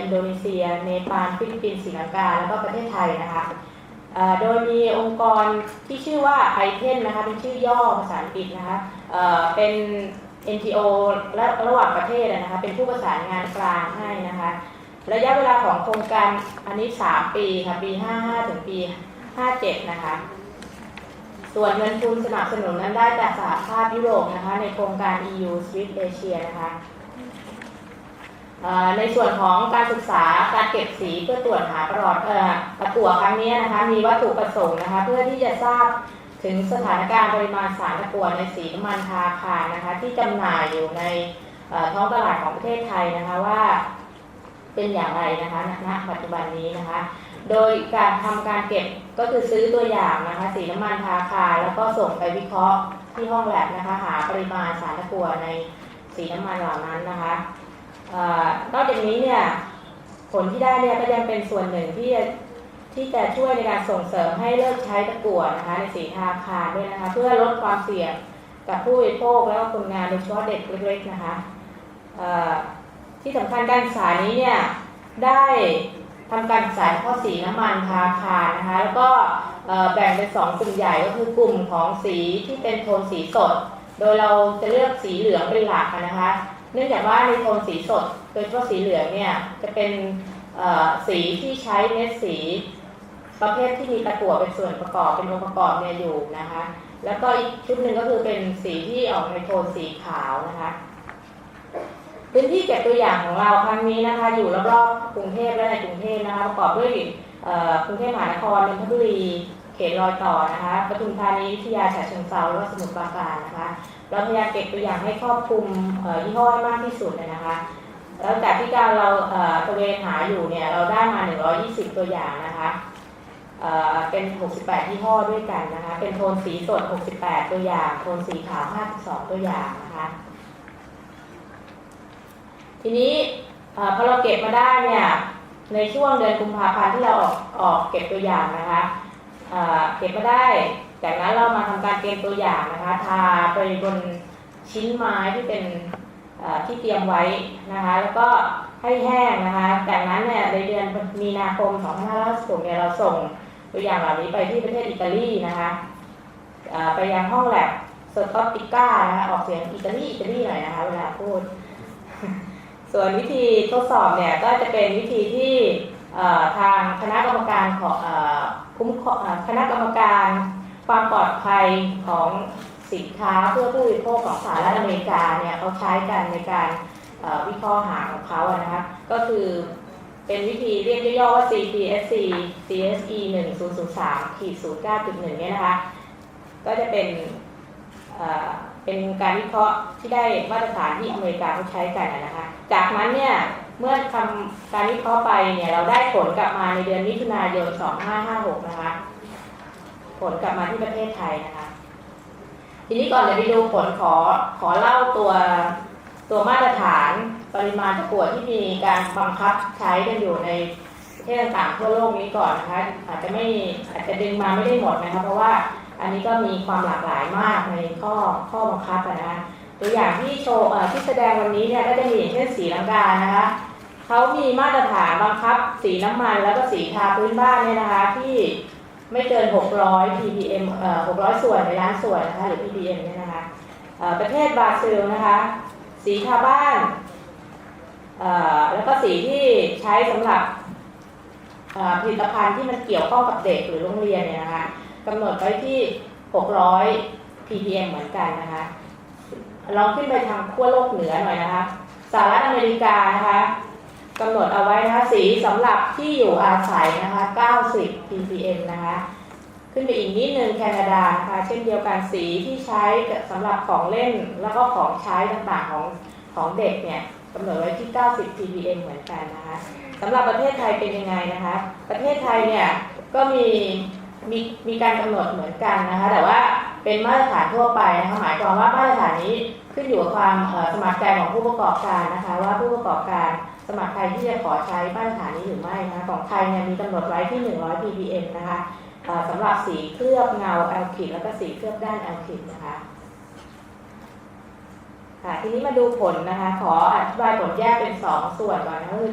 อินโดนีเซีย เนปาลฟิลิปปินส์ศรีลังกา แล้วก็ประเทศไทยนะคะโดยมีองค์กรที่ชื่อว่าไอเทนนะคะเป็นชื่อย่อภาษาอังกฤษนะคะเอ่อเป็น NGO และระหว่างประเทศนะคะเป็นผู้ประสานงานกลางให้นะคะระยะเวลาของโครงการอันนี้ 3 ปีค่ะปี 55 ถึงปี 57 นะคะส่วนเงินทุนสนับสนุนนั้นได้จากสหภาพยุโรปนะคะในโครงการ EU Swiss Asia นะคะเอ่อ ในส่วนของการศึกษาการเก็บสีเพื่อตรวจหาประหลอดตะกั่วครั้งนี้นะคะมีวัตถุประสงค์นะคะเพื่อที่จะทราบถึงสถานการณ์ปริมาณสารตะกั่วในสีน้ำมันทาคารนะคะที่จำหน่ายอยู่ในท้องตลาดของประเทศไทยนะคะว่าเป็นอย่างไรนะคะณปัจจุบันนี้นะคะ โดยการทำการเก็บก็คือซื้อตัวอย่างนะคะสีน้ำมันทาคาแล้วก็ส่งไปวิเคราะห์ที่ห้องแลบนะคะหาปริมาณสารตะกั่วในสีน้ำมันเหล่านั้นนะคะ นอกจากนี้เนี่ยผลที่ได้เนี่ยก็ยังเป็นส่วนหนึ่งที่จะที่จะช่วยในการส่งเสริมให้เลิกใช้ตะกั่วนะคะในสีทาคารด้วยนะคะ เพื่อลดความเสี่ยงกับผู้บริโภคแล้วก็คนงานโดยเฉพาะเด็กเล็กๆนะคะที่สำคัญการศึกษานี้เนี่ยได้ทำการศึกษาเฉพาะสีน้ำมันทาคารนะคะแล้วก็แบ่งเป็นสองกลุ่มใหญ่ก็คือกลุ่มของสีที่เป็นโทนสีสด โดยเราจะเลือกสีเหลืองเป็นหลักนะคะ เนื่องจากว่าในโทนสีสด โดยเฉพาะสีเหลืองเนี่ยจะเป็นสีที่ใช้เม็ดสี ประเภทที่มีตะกั่วเป็นส่วนประกอบเป็นองค์ประกอบเนี่ยอยู่นะคะ แล้วก็อีกชุดหนึ่งก็คือเป็นสีที่ออกในโทนสีขาวนะคะพื้นที่เก็บตัวอย่างของเราครั้งนี้นะคะ อยู่รอบๆกรุงเทพและในกรุงเทพนะคะประกอบด้วยกรุงเทพมหานครนนทบุรี ตรอยต่อนะคะปทุมธานีวิทยาฉะเชิงเทราแล้วก็สมุทรปราการนะคะเราพยายามเก็บตัวอย่างให้ครอบคลุมยี่ห้อให้มากที่สุดเลยนะคะ แล้วจากที่การเราเอ่อตระเวนหาอยู่เนี่ยเราได้มา 120 ตัวอย่างนะคะเเป็น 68 ยี่ห้อด้วยกันนะคะ เป็นโทนสีสด 68 ตัวอย่าง โทนสีขาว 52 ตัวอย่างนะคะ ทีนี้พอเราเก็บมาได้เนี่ย ในช่วงเดือนกุมภาพันธ์ที่เราออกออกเก็บตัวอย่างนะคะ เก็บมาได้ จากนั้นเรามาทำการเตรียมตัวอย่างนะคะทาไปบนชิ้นไม้ที่เป็นที่เตรียมไว้นะคะแล้วก็ให้แห้งนะคะจากนั้นเนี่ยในเดือนมีนาคม 2566เนี่ยเราส่งตัวอย่างเหล่านี้ไปที่ประเทศอิตาลีนะคะไปยังห้องแลบสตอปติก้านะคะออกเสียงอิตาลีอิตาลีหน่อยนะคะเวลาพูด ส่วนวิธีทดสอบเนี่ยก็จะเป็นวิธีที่ ทางคณะกรรมการของเอ่อคุ้มคณะกรรมการความปลอดภัยของสินค้าเพื่อผู้บริโภคของสหรัฐอเมริกาเนี่ยเขาใช้กันในการวิเคราะห์หาของเขาอะนะคะก็คือเป็นวิธีเรียกย่อๆว่า CPSC CSE 1003ขีด09.1เนี่ยนะคะ ก็จะเป็นเป็นการวิเคราะห์ที่ได้มาตรฐานที่อเมริกาเขาใช้กันนะคะ จากนั้นเนี่ย เมื่อทำการวิเคราะห์ไปเนี่ยเราได้ผลกลับมาในเดือนมิถุนายน 2556 นะคะ ผลกลับมาที่ประเทศไทยนะคะ ทีนี้ก่อนจะไปดูผลขอขอเล่าตัวตัวมาตรฐานปริมาณตะกั่วที่มีการบังคับใช้กันอยู่ในประเทศต่างๆทั่วโลกนี้ก่อนนะคะ อาจจะไม่อาจจะดึงมาไม่ได้หมดนะคะ เพราะว่าอันนี้ก็มีความหลากหลายมากในข้อข้อบังคับนะคะตัวอย่างที่โชว์ที่แสดงวันนี้เนี่ยก็จะมีอย่างเช่นสีลังกานะคะ เขามีมาตรฐานบังคับ สีน้ำมันแล้วก็สีทาพื้นบ้านเนี่ยนะคะที่ไม่เกิน 600 ppm เอ่อ600 ส่วนในล้านส่วนนะคะหรือ ppm เนี่ยนะคะเอ่อประเทศบราซิลนะคะสีทาบ้านเอ่อแล้วก็สีที่ใช้สำหรับผลิตภัณฑ์ที่มันเกี่ยวข้องกับเด็กหรือโรงเรียนเนี่ยนะคะกำหนดไว้ที่ 600 ppm เหมือนกันนะคะลองขึ้นไปทางขั้วโลกเหนือหน่อยนะคะสหรัฐอเมริกานะคะ กำหนดเอาไว้นะคะสีสำหรับที่อยู่อาศัยนะคะ 90 ppm นะคะ ขึ้นไปอีกนิดนึงแคนาดานะคะเช่นเดียวกันสีที่ใช้สำหรับของเล่นแล้วก็ของใช้ต่างๆของของเด็กเนี่ยกำหนดไว้ที่ 90 ppm เหมือนกันนะคะสำหรับประเทศไทยเป็นยังไงนะคะ ประเทศไทยเนี่ยก็มีมีมีการกำหนดเหมือนกันนะคะ แต่ว่าเป็นมาตรฐานทั่วไปนะคะหมายความว่ามาตรฐานนี้ขึ้นอยู่กับความสมัครใจของผู้ประกอบการนะคะ ว่าผู้ประกอบการ สมัครใจที่จะขอใช้มาตรฐานนี้หรือไม่นะของไทยเนี่ยมีกำหนดไว้ที่ 100 ppm นะคะสำหรับสีเคลือบเงาแอลคิดแล้วก็สีเคลือบด้านแอลคิดนะคะค่ะทีนี้มาดูผลนะคะ ขออธิบายผลแยกเป็น 2 ส่วนก่อนนะคะคือ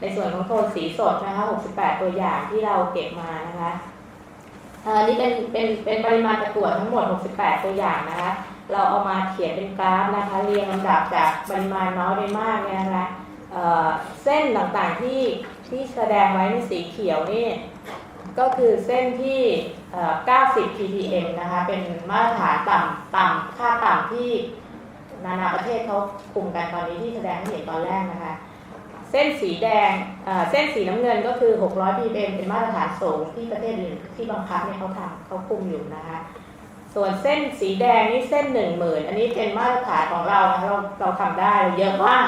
ในส่วนของโทนสีสดนะคะ 68 ตัวอย่างที่เราเก็บมานะคะอันนี้เป็นเป็นเป็นปริมาณตะกั่วทั้งหมด 68 ตัวอย่างนะคะ เราเอามาเขียนเป็นกราฟนะคะ เรียงลำดับจากปริมาณน้อยไปมากเนี่ยนะคะ เส้นต่างๆที่ที่แสดงไว้ในสีเขียวนี่ก็คือเส้นที่ 90 ppm นะคะ เป็นมาตรฐานต่ำต่ำค่าต่ำที่นานาประเทศเขาคุมกันตอนนี้ที่แสดงให้เห็นตอนแรกนะคะ เส้นสีแดงเส้นสีน้ำเงินก็คือ 600 ppm เป็นมาตรฐานสูงที่ประเทศอื่นที่บังคับเนี่ยเขาทำเขาคุมอยู่นะคะ ส่วนเส้นสีแดงนี่เส้นหนึ่งหมื่นอันนี้เป็นมาตรฐานของเรานะเราเราทำได้เราเยอะมาก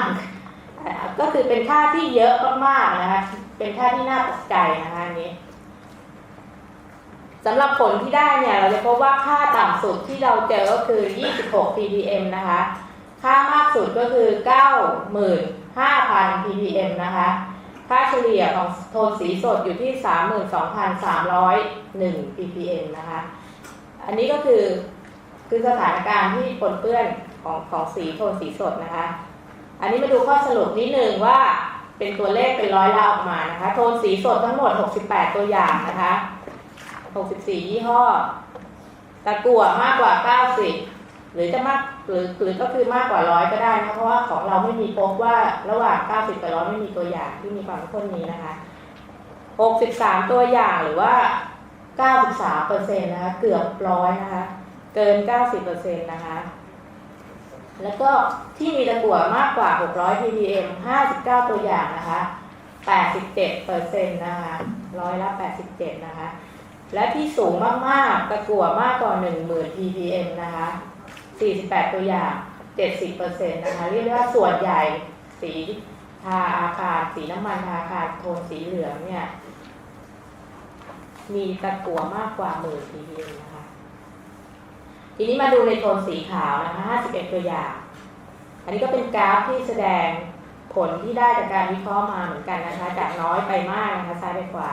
ก็คือเป็นค่าที่เยอะมากๆนะคะ เป็นค่าที่น่าตกใจนะคะอันนี้สำหรับผลที่ได้เนี่ยเราจะพบว่าค่าต่ำสุดที่เราเจอก็คือ 26 ppm นะคะ ค่ามากสุดก็คือ 95,000 ppm นะคะ ค่าเฉลี่ยของโทนสีสดอยู่ที่ 32,301 ppm นะคะ อันนี้ก็คือคือสถานการณ์ที่ปนเปื้อนของของสีโทนสีสดนะคะ อันนี้มาดูข้อสรุปนิดนึงว่าเป็นตัวเลขเป็นร้อยละออกมานะคะ โทนสีสดทั้งหมด 68 ตัวอย่างนะคะ 64 ยี่ห้อ ตะกั่วมากกว่า 90 หรือจะมากหรือหรือก็คือมากกว่าร้อยก็ได้นะเพราะว่าของเราไม่มีพบว่าระหว่าง 90 กับร้อยไม่มีตัวอย่างที่มีความข้นนี้นะคะ 63 ตัวอย่างหรือว่า 93เปอร์เซ็นต์นะคะ เกือบร้อยนะคะ เกิน 90เปอร์เซ็นต์นะคะ แล้วก็ที่มีตะกั่วมากกว่า 600 ppm 59 ตัวอย่างนะคะ 87เปอร์เซ็นต์นะคะ ร้อยละ 87 นะคะ และที่สูงมาก ๆ ตะกั่วมากกว่า 10,000 ppm นะคะ 48 ตัวอย่าง 70เปอร์เซ็นต์นะคะ เรียกได้ว่าส่วนใหญ่สีทาอาคารสีน้ำมันทาอาคารโทนสีเหลืองเนี่ย มีตะกั่วมากกว่าหมื่น ppm นะคะ ทีนี้มาดูในโทนสีขาวนะคะ51 ตัวอย่าง อันนี้ก็เป็นกราฟที่แสดงผลที่ได้จากการวิเคราะห์มาเหมือนกันนะคะ จากน้อยไปมากนะคะ ซ้ายไปขวา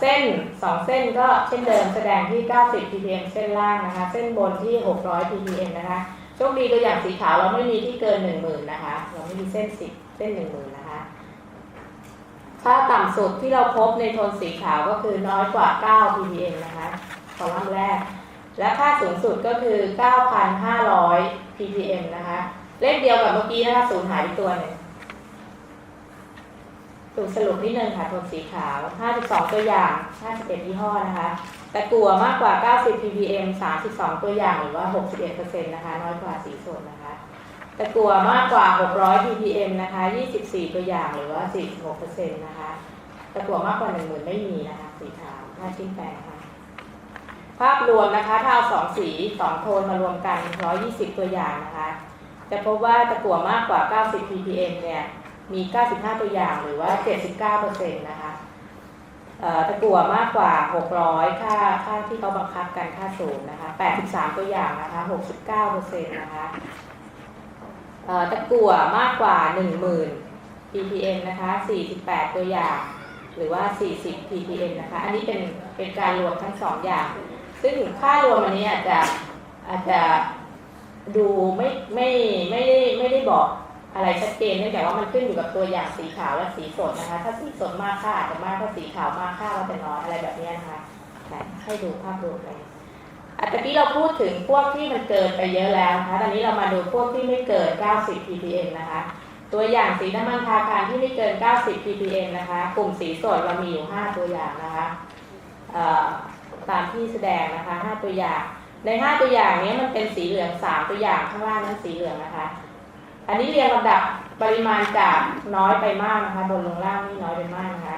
เส้น 2 เส้นก็เช่นเดิมแสดงที่ 90 ppm เส้นล่างนะคะ เส้นบนที่ 600 ppm นะคะ โชคดีตัวอย่างสีขาวเราไม่มีที่เกิน 10,000 นะคะ เราไม่มีเส้นสิเส้น 10,000 นะคะ ค่าต่ำสุดที่เราพบในโทนสีขาวก็คือน้อยกว่า 9 ppm นะคะ คอลัมน์แรก และค่าสูงสุดก็คือ 9,500 ppm นะคะ เลขเดียวกับเมื่อกี้นะคะสูญหายไปตัวหนึ่งสูตรสรุปนิดนึงค่ะโทนสีขาว 52 ตัวอย่าง 51ยี่ห้อนะคะ แต่กลัวมากกว่า 90 ppm 32 ตัวอย่างหรือว่า 61%นะคะ น้อยกว่าสีสดนะคะ แต่กลัวมากกว่า 600 ppm นะคะ 24 ตัวอย่างหรือว่า 46%นะคะ แต่กลัวมากกว่า 10,000 ไม่มีนะคะ สีขาว หน้าชิ้นแปลงค่ะ ภาพรวมนะคะถ้าเอาสองสีสองโทนมารวมกัน 120 ตัวอย่างนะคะ จะพบว่าตะกั่วมากกว่า 90 ppm เนี่ยมี 95 ตัวอย่างหรือว่า 79%นะคะเอ่อตะกั่วมากกว่า 600 ค่าค่าที่เขาบังคับกันค่าสูงนะคะ 83 ตัวอย่างนะคะ 69%นะคะเอ่อตะกั่วมากกว่า 10,000 ppm นะคะ 48 ตัวอย่างหรือว่า 40 ppm นะคะ อันนี้เป็นเป็นการรวมทั้งสองอย่าง ซึ่งค่ารวมอันนี้อาจจะอาจจะดูไม่ไม่ไม่ได้ไม่ได้บอกอะไรชัดเจนเนื่องจากว่ามันขึ้นอยู่กับตัวอย่างสีขาวและสีสดนะคะ ถ้าสีสดมากค่าอาจจะมากถ้าสีขาวมากค่าก็จะน้อยอะไรแบบนี้นะคะให้ดูภาพรวมเลยอันตะกี้เราพูดถึงพวกที่มันเกินไปเยอะแล้วนะคะตอนนี้เรามาดูพวกที่ไม่เกิน 90 ppm นะคะ ตัวอย่างสีน้ำมันทาคารที่ไม่เกิน 90 ppm นะคะ กลุ่มสีสดเรามีอยู่ 5 ตัวอย่างนะคะ ตามที่แสดงนะคะ 5 ตัวอย่าง ใน 5 ตัวอย่างนี้มันเป็นสีเหลือง 3 ตัวอย่างข้างล่างนั้นสีเหลืองนะคะ อันนี้เรียงลำดับปริมาณจากน้อยไปมากนะคะ บนลงล่างนี่น้อยไปมากนะคะ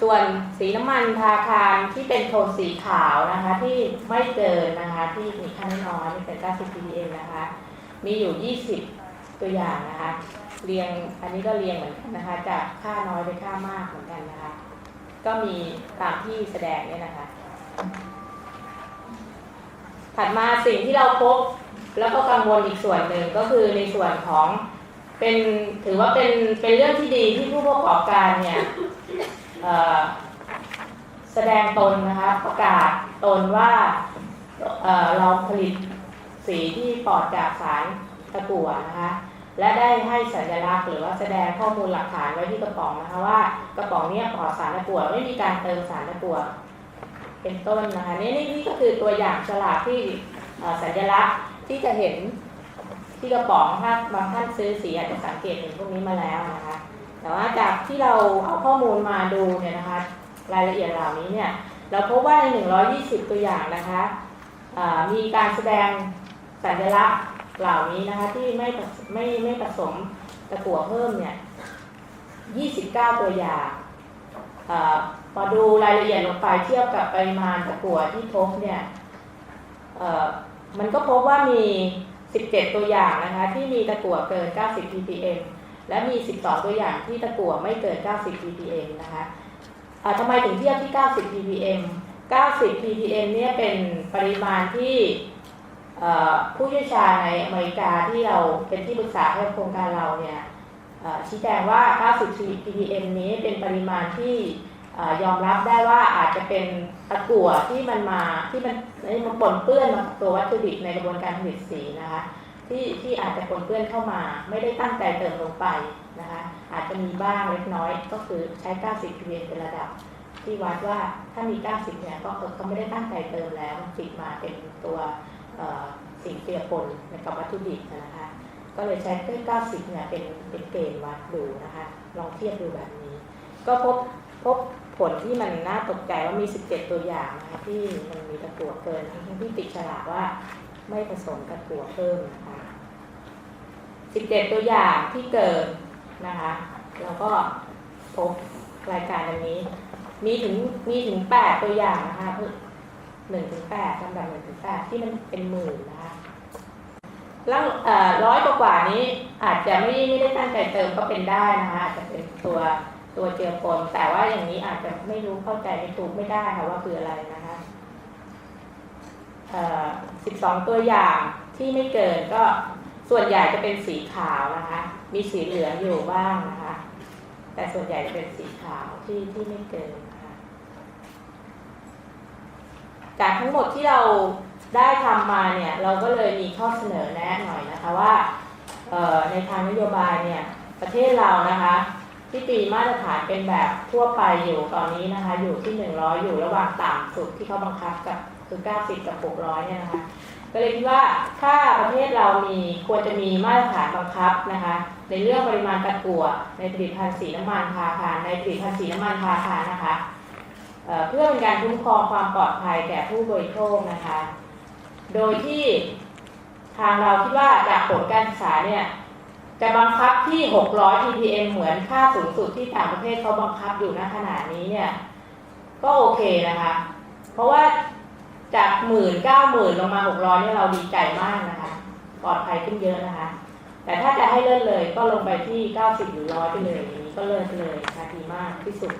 ส่วนสีน้ำมันทาคารที่เป็นโทนสีขาวนะคะ ที่ไม่เกินนะคะ ที่มีค่าน้อยเกิน90 ppm นะคะ มีอยู่ 20 ตัวอย่างนะคะ เรียงอันนี้ก็เรียงเหมือนกันนะคะ จากค่าน้อยไปค่ามากเหมือนกันนะคะ ก็มีตามที่แสดงเนี่ยนะคะ ถัดมาสิ่งที่เราพบแล้วก็กังวลอีกส่วนหนึ่งก็คือในส่วนของเป็นถือว่าเป็นเป็นเรื่องที่ดีที่ผู้ประกอบการเนี่ยแสดงตนนะคะประกาศตนว่าเเราผลิตสีที่ปลอดจากสารตะกั่วนะคะ และได้ให้สัญลักษณ์หรือว่าแสดงข้อมูลหลักฐานไว้ที่กระป๋องนะคะว่ากระป๋องเนี้ปลอดสารตะกั่วไม่มีการเติมสารตะกั่วเป็นต้นนะคะนี่นี่นี่ก็คือตัวอย่างฉลากที่สัญลักษณ์ที่จะเห็นที่กระป๋องถ้าบางท่านซื้อสีอาจจะสังเกตเห็นพวกนี้มาแล้วนะคะ แต่ว่าจากที่เราเอาข้อมูลมาดูเนี่ยนะคะ รายละเอียดเหล่านี้เนี่ยเราพบว่าใน 120 ตัวอย่างนะคะมีการแสดงสัญลักษณ์ เหล่านี้นะคะที่ไม่ไม่ไม่ผสมตะกั่วเพิ่มเนี่ย29ตัวอย่างอาพอดูรายละเอียดลงไปเทียบกับปริมาณตะกั่วที่พบเนี่ยเอ่อมันก็พบว่ามี 17 ตัวอย่างนะคะที่มีตะกั่วเกิน 90 ppm และมี 12 ตัวอย่างที่ตะกั่วไม่เกิน 90 ppm นะคะอ่าทำไมถึงเทียบที่ 90 ppm 90 ppm เนี่ยเป็นปริมาณที่ ผู้เชี่ยวชาญในอเมริกาที่เราเป็นที่ปรึกษาให้โครงการเราเนี่ยชี้แจงว่า90 ppm นี้เป็นปริมาณที่ยอมรับได้ว่าอาจจะเป็นตะกั่วที่มันมาที่มันมันปนเปื้อนมาตัววัตถุดิบในกระบวนการผลิตสีนะคะที่ที่อาจจะปนเปื้อนเข้ามา ไม่ได้ตั้งใจเติมลงไปนะคะอาจจะมีบ้างเล็กน้อยก็คือใช้ 90 ppm เป็นระดับ ที่วัดว่าถ้ามี 90 เนี่ยก็คือเขาไม่ได้ตั้งใจเติมแล้วติดมาเป็นตัว สิ่งเจือปนในกับวัตถุดิบนะคะ ก็เลยใช้ด้วย90เนี่ยเป็นเป็นเกณฑ์วัดดูนะคะ ลองเทียบดูแบบนี้ ก็พบพบผลที่มันน่าตกใจว่ามี 17 ตัวอย่างนะคะที่มันมีตะกั่วเกินทั้งที่ติดฉลากว่าไม่ผสมตะกั่วเพิ่มนะคะ 17 ตัวอย่างที่เกินนะคะ แล้วก็พบรายการอันนี้ มีถึงมีถึง 8 ตัวอย่างนะคะเพื่อ หนึ่งถึงแปดลำดับหนึ่งถึงแปดที่มันเป็นหมื่นนะคะร้อยกว่านี้อาจจะไม่ไม่ได้ตั้งใจเติมก็เป็นได้นะคะอาจจะเป็นตัวตัวเจือปนแต่ว่าอย่างนี้อาจจะไม่รู้เข้าใจไม่ถูกไม่ได้ค่ะว่าคืออะไรนะคะสิบสองตัวอย่างที่ไม่เกินก็ส่วนใหญ่จะเป็นสีขาวนะคะ มีสีเหลืองอยู่บ้างนะคะ แต่ส่วนใหญ่จะเป็นสีขาวที่ที่ไม่เกินนะคะ จากทั้งหมดที่เราได้ทำมาเนี่ยเราก็เลยมีข้อเสนอแนะหน่อยนะคะว่าในทางนโยบายเนี่ยประเทศเรานะคะที่ตีมาตรฐานเป็นแบบทั่วไปอยู่ตอนนี้นะคะอยู่ที่ 100 อยู่ระหว่างต่ำสุดที่เขาบังคับกับคือ 90 กับ 600 เนี่ยนะคะก็เลยคิดว่าถ้าประเทศเรามีควรจะมีมาตรฐานบังคับนะคะในเรื่องปริมาณตะกั่วในผลิตภัณฑ์สีน้ำมันพาคารในผลิตภัณฑ์สีน้ำมันพาคารนะคะ เพื่อเป็นการคุ้มครองความปลอดภัยแก่ผู้บริโภคนะคะ โดยที่ทางเราคิดว่าจากผลการศึกษาเนี่ยจะบังคับที่ 600 ppm เหมือนค่าสูงสุดที่ต่างประเทศเขาบังคับอยู่ณขณะนี้เนี่ยก็โอเคนะคะ เพราะว่าจากหมื่นเก้าหมื่นลงมาหกร้อยเนี่ยเราดีใจมากนะคะ ปลอดภัยขึ้นเยอะนะคะ แต่ถ้าจะให้เลิศเลยก็ลงไปที่เก้าสิบหรือร้อยไปเลยนี้ก็เลิศเลยนะคะดีมากที่สุด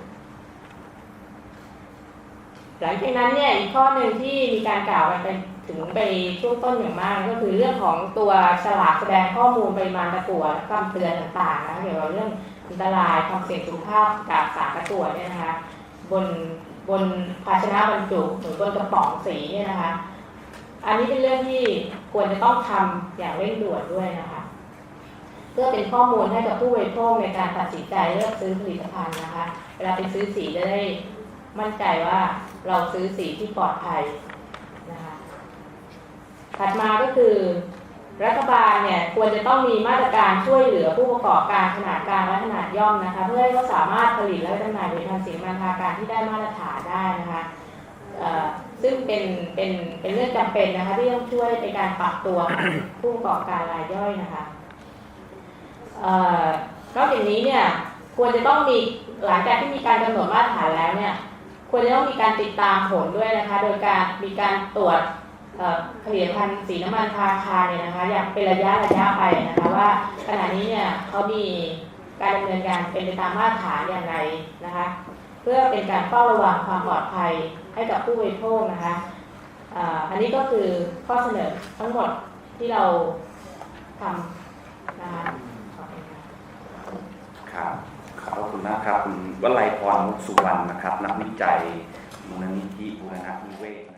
หลังจากนั้นเนี่ยอีกข้อหนึ่งที่มีการกล่าวกันไปถึงไปช่วงต้นอย่างมากก็คือเรื่องของตัวฉลากแสดงข้อมูลปริมาณตะกั่วและคำเตือนต่างๆนะเกี่ยวกับเรื่องอันตรายความเสี่ยงสุขภาพจากสารตะกั่วเนี่ยนะคะบนบนภาชนะบรรจุหรือบนกระป๋องสีเนี่ยนะคะ อันนี้เป็นเรื่องที่ควรจะต้องทำอย่างเร่งด่วนด้วยนะคะ เพื่อเป็นข้อมูลให้กับผู้บริโภคในการตัดสินใจเลือกซื้อผลิตภัณฑ์นะคะเวลาไปซื้อสีจะได้ มั่นใจว่าเราซื้อสีที่ปลอดภัยนะคะถัดมาก็คือ รัฐบาลเนี่ยควรจะต้องมีมาตรการช่วยเหลือผู้ประกอบการขนาดกลางและขนาดย่อมนะคะ เพื่อให้เขาสามารถผลิตและจำหน่ายผลิตภัณฑ์สินค้าทางการที่ได้มาตรฐานได้นะคะซึ่งเป็นเป็นเป็นเรื่องจำเป็นนะคะที่ต้องช่วยในการปรับตัวผู้ประกอบการรายย่อยนะคะนอกจากนี้เนี่ยควรจะต้องมีหลังจากที่มีการกำหนดมาตรฐานแล้วเนี่ย ควรจะต้องมีการติดตามผลด้วยนะคะ โดยการมีการตรวจผลิตภัณฑ์สีน้ำมันคาคาเนี่ยนะคะ อย่างเป็นระยะระยะไปนะคะ ว่าขณะนี้เนี่ยเขามีการดำเนินการเป็นไปตามมาตรฐานอย่างไรนะคะ เพื่อเป็นการเฝ้าระวังความปลอดภัยให้กับผู้บริโภคนะคะอันนี้ก็คือข้อเสนอทั้งหมดที่เราทำนะคะครับ ขอบคุณมากครับ คุณวลัยพรมุกสุวรรณนะครับ นักวิจัยมูลนิธิบูรณะนิเวศ